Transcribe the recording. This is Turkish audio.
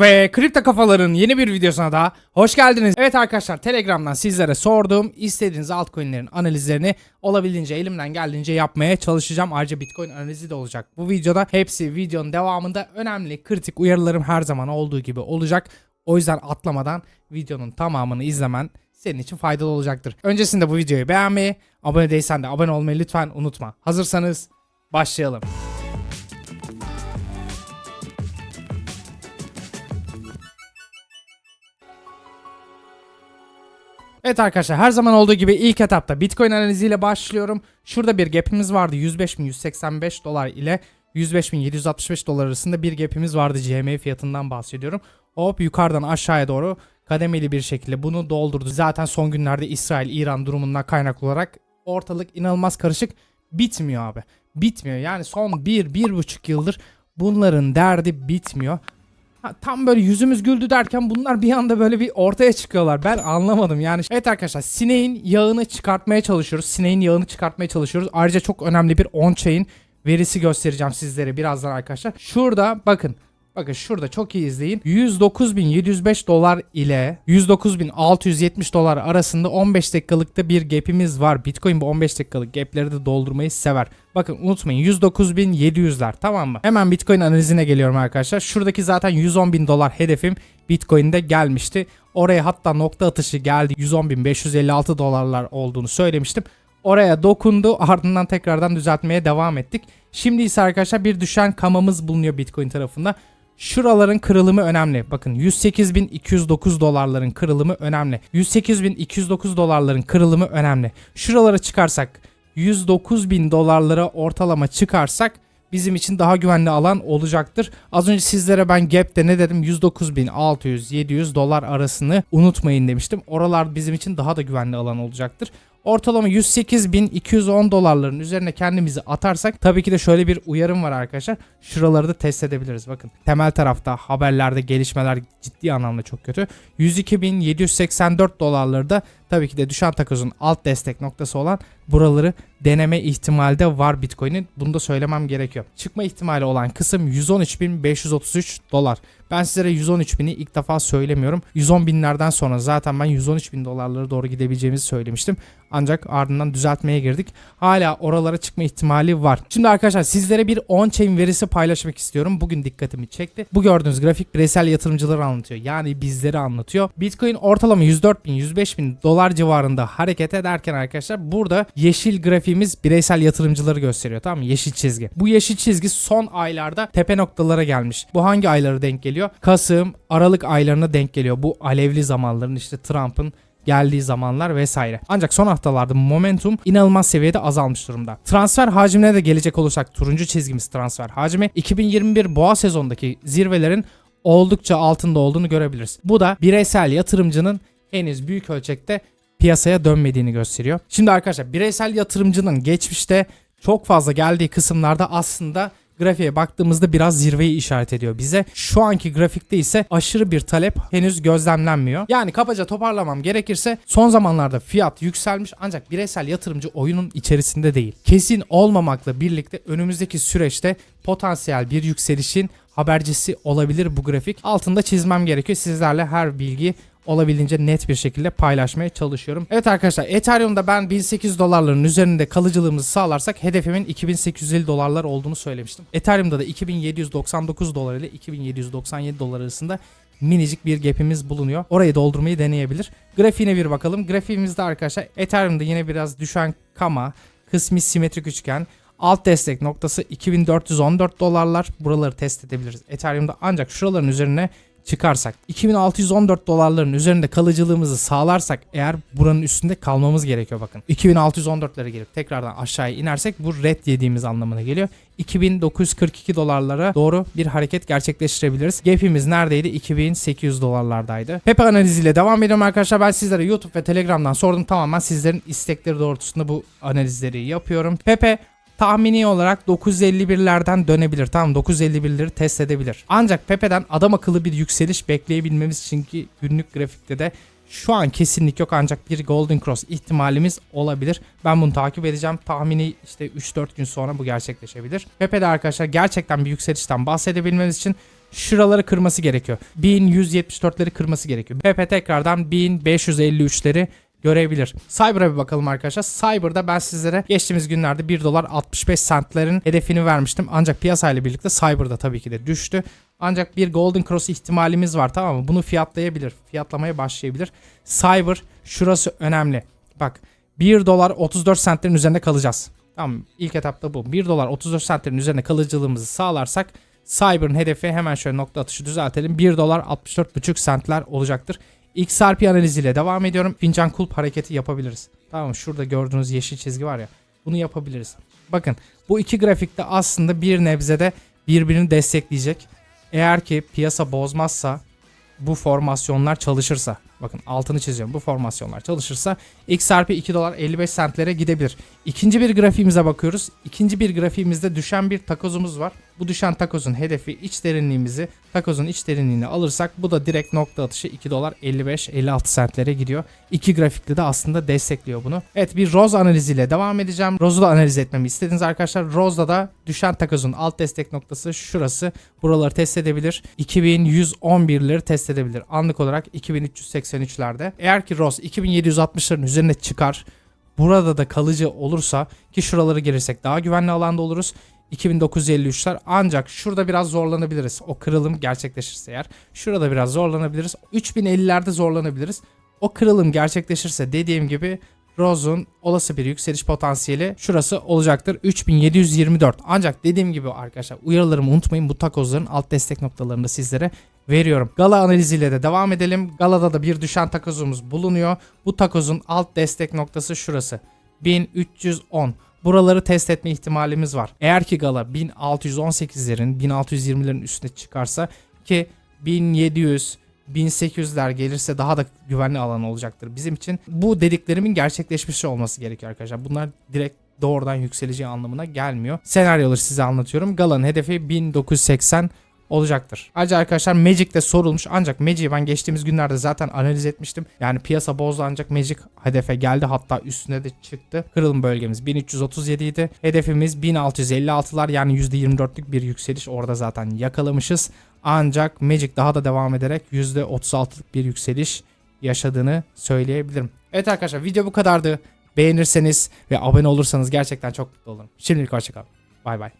Ve Kripto Kafaların yeni bir videosuna da hoş geldiniz. Evet arkadaşlar Telegram'dan sizlere sorduğum istediğiniz altcoin'lerin analizlerini olabildiğince elimden geldiğince yapmaya çalışacağım. Ayrıca Bitcoin analizi de olacak. Bu videoda hepsi videonun devamında önemli kritik uyarılarım her zaman olduğu gibi olacak. O yüzden atlamadan videonun tamamını izlemen senin için faydalı olacaktır. Öncesinde bu videoyu beğenmeyi, abone değilsen de abone olmayı lütfen unutma. Hazırsanız başlayalım. Evet arkadaşlar her zaman olduğu gibi ilk etapta Bitcoin analiziyle başlıyorum. Şurada bir gap'imiz vardı 105.185 dolar ile 105.765 dolar arasında bir gap'imiz vardı CME fiyatından bahsediyorum. Hop yukarıdan aşağıya doğru kademeli bir şekilde bunu doldurdu. Zaten son günlerde İsrail-İran durumundan kaynaklı olarak ortalık inanılmaz karışık bitmiyor abi. Bitmiyor yani son 1-1,5 yıldır bunların derdi bitmiyor. Tam böyle yüzümüz güldü derken bunlar bir anda böyle bir ortaya çıkıyorlar. Ben anlamadım yani. Evet arkadaşlar sineğin yağını çıkartmaya çalışıyoruz. Sineğin yağını çıkartmaya çalışıyoruz. Ayrıca çok önemli bir on-chain verisi göstereceğim sizlere birazdan arkadaşlar. Şurada bakın. Bakın şurada çok iyi izleyin. 109.705 dolar ile 109.670 dolar arasında 15 dakikalıkta bir gap'imiz var. Bitcoin bu 15 dakikalık gap'leri de doldurmayı sever. Bakın unutmayın 109.700'ler tamam mı? Hemen Bitcoin analizine geliyorum arkadaşlar. Şuradaki zaten 110.000 dolar hedefim Bitcoin'de gelmişti. Oraya hatta nokta atışı geldi. 110.556 dolarlar olduğunu söylemiştim. Oraya dokundu ardından tekrardan düzeltmeye devam ettik. Şimdi ise arkadaşlar bir düşen kamamız bulunuyor Bitcoin tarafında. Şuraların kırılımı önemli. Bakın 108.209 dolarların kırılımı önemli. 108.209 dolarların kırılımı önemli. Şuralara çıkarsak 109.000 dolarlara ortalama çıkarsak bizim için daha güvenli alan olacaktır. Az önce sizlere ben gap'te ne dedim? 109.600-700 dolar arasını unutmayın demiştim. Oralar bizim için daha da güvenli alan olacaktır. Ortalama 108.210 dolarların üzerine kendimizi atarsak tabii ki de şöyle bir uyarım var arkadaşlar. Şuraları da test edebiliriz. Bakın temel tarafta haberlerde gelişmeler ciddi anlamda çok kötü. 102.784 dolarları da tabii ki de düşen takozun alt destek noktası olan buraları deneme ihtimali de var Bitcoin'in. Bunu da söylemem gerekiyor. Çıkma ihtimali olan kısım 113.533 dolar. Ben sizlere 113.000'i ilk defa söylemiyorum. 110 binlerden sonra zaten ben 113 bin dolarlara doğru gidebileceğimizi söylemiştim. Ancak ardından düzeltmeye girdik. Hala oralara çıkma ihtimali var. Şimdi arkadaşlar sizlere bir on-chain verisi paylaşmak istiyorum. Bugün dikkatimi çekti. Bu gördüğünüz grafik bireysel yatırımcıları anlatıyor. Yani bizleri anlatıyor. Bitcoin ortalama 104 bin 105 bin dolar civarında hareket ederken arkadaşlar burada yeşil grafiğimiz bireysel yatırımcıları gösteriyor. Tamam mı? Yeşil çizgi. Bu yeşil çizgi son aylarda tepe noktalara gelmiş. Bu hangi aylara denk geliyor? Kasım, Aralık aylarına denk geliyor. Bu alevli zamanların işte Trump'ın geldiği zamanlar vesaire. Ancak son haftalarda momentum inanılmaz seviyede azalmış durumda. Transfer hacmine de gelecek olursak turuncu çizgimiz transfer hacmi 2021 boğa sezondaki zirvelerin oldukça altında olduğunu görebiliriz. Bu da bireysel yatırımcının henüz büyük ölçekte piyasaya dönmediğini gösteriyor. Şimdi arkadaşlar bireysel yatırımcının geçmişte çok fazla geldiği kısımlarda aslında grafiğe baktığımızda biraz zirveyi işaret ediyor bize. Şu anki grafikte ise aşırı bir talep henüz gözlemlenmiyor. Yani kabaca toparlamam gerekirse son zamanlarda fiyat yükselmiş ancak bireysel yatırımcı oyunun içerisinde değil. Kesin olmamakla birlikte önümüzdeki süreçte potansiyel bir yükselişin habercisi olabilir bu grafik. Altında çizmem gerekiyor. Sizlerle her bilgi olabildiğince net bir şekilde paylaşmaya çalışıyorum. Evet arkadaşlar Ethereum'da ben 1800 dolarların üzerinde kalıcılığımızı sağlarsak hedefimin 2850 dolarlar olduğunu söylemiştim. Ethereum'da da 2799 dolar ile 2797 dolar arasında minicik bir gap'imiz bulunuyor. Orayı doldurmayı deneyebilir. Grafiğine bir bakalım. Grafiğimizde arkadaşlar Ethereum'da yine biraz düşen kama, kısmi simetrik üçgen, Alt destek noktası 2414 dolarlar. Buraları test edebiliriz. Ethereum'da ancak şuraların üzerine çıkarsak 2614 dolarların üzerinde kalıcılığımızı sağlarsak eğer buranın üstünde kalmamız gerekiyor bakın. 2614'lere gelip tekrardan aşağıya inersek bu red yediğimiz anlamına geliyor. 2942 dolarlara doğru bir hareket gerçekleştirebiliriz. Gap'imiz neredeydi? 2800 dolarlardaydı. Pepe analiziyle devam ediyorum arkadaşlar. Ben sizlere YouTube ve Telegram'dan sordum. Tamamen sizlerin istekleri doğrultusunda bu analizleri yapıyorum. Pepe tahmini olarak 951'lerden dönebilir. Tamam 951'leri test edebilir. Ancak Pepe'den adam akıllı bir yükseliş bekleyebilmemiz için ki günlük grafikte de şu an kesinlik yok ancak bir Golden Cross ihtimalimiz olabilir. Ben bunu takip edeceğim. Tahmini işte 3-4 gün sonra bu gerçekleşebilir. Pepe'de arkadaşlar gerçekten bir yükselişten bahsedebilmeniz için şuraları kırması gerekiyor. 1174'leri kırması gerekiyor. Pepe tekrardan 1553'leri görebilir. Cyber'a bir bakalım arkadaşlar. Cyber'da ben sizlere geçtiğimiz günlerde 1 dolar 65 centlerin hedefini vermiştim. Ancak piyasayla birlikte Cyber'da tabii ki de düştü. Ancak bir Golden Cross ihtimalimiz var tamam mı? Bunu fiyatlayabilir. Fiyatlamaya başlayabilir. Cyber şurası önemli. Bak 1 dolar 34 centlerin üzerinde kalacağız. Tamam ilk etapta bu. 1 dolar 34 centlerin üzerinde kalıcılığımızı sağlarsak Cyber'ın hedefi hemen şöyle nokta atışı düzeltelim. 1 dolar 64,5 centler olacaktır. XRP analiziyle devam ediyorum. Fincan kulp hareketi yapabiliriz. Tamam? Şurada gördüğünüz yeşil çizgi var ya. Bunu yapabiliriz. Bakın bu iki grafikte aslında bir nebzede birbirini destekleyecek. Eğer ki piyasa bozmazsa bu formasyonlar çalışırsa bakın altını çiziyorum bu formasyonlar çalışırsa XRP 2 dolar 55 centlere gidebilir. İkinci bir grafiğimize bakıyoruz. İkinci bir grafiğimizde düşen bir takozumuz var. Bu düşen takozun hedefi iç derinliğimizi takozun iç derinliğini alırsak bu da direkt nokta atışı 2 dolar 55-56 centlere gidiyor. İki grafikli de aslında destekliyor bunu. Evet bir Rose analiziyle devam edeceğim. Rose'u da analiz etmemi istediniz arkadaşlar. Rose'da da düşen takozun alt destek noktası şurası. Buraları test edebilir. 2111'leri test edebilir. Anlık olarak 2383'lerde. Eğer ki Rose 2760'ların üzerine çıkar burada da kalıcı olursa ki şuraları gelirsek daha güvenli alanda oluruz. 2953'ler ancak şurada biraz zorlanabiliriz. O kırılım gerçekleşirse eğer. Şurada biraz zorlanabiliriz. 3050'lerde zorlanabiliriz. O kırılım gerçekleşirse dediğim gibi Rose'un olası bir yükseliş potansiyeli şurası olacaktır. 3724. Ancak dediğim gibi arkadaşlar uyarılarımı unutmayın. Bu takozların alt destek noktalarını da sizlere veriyorum. Gala analiziyle de devam edelim. Galada da bir düşen takozumuz bulunuyor. Bu takozun alt destek noktası şurası. 1310. Buraları test etme ihtimalimiz var. Eğer ki Gala 1618'lerin 1620'lerin üstüne çıkarsa ki 1700 1800'ler gelirse daha da güvenli alan olacaktır bizim için. Bu dediklerimin gerçekleşmiş olması gerekiyor arkadaşlar. Bunlar direkt doğrudan yükseleceği anlamına gelmiyor. Senaryoları size anlatıyorum. Gala'nın hedefi 1980 olacaktır. Ayrıca arkadaşlar Magic de sorulmuş ancak Magic'i ben geçtiğimiz günlerde zaten analiz etmiştim. Yani piyasa bozdu ancak Magic hedefe geldi hatta üstüne de çıktı. Kırılım bölgemiz 1337 idi. Hedefimiz 1656'lar yani %24'lük bir yükseliş orada zaten yakalamışız. Ancak Magic daha da devam ederek %36'lık bir yükseliş yaşadığını söyleyebilirim. Evet arkadaşlar video bu kadardı. Beğenirseniz ve abone olursanız gerçekten çok mutlu olurum. Şimdilik hoşçakalın. Bay bay.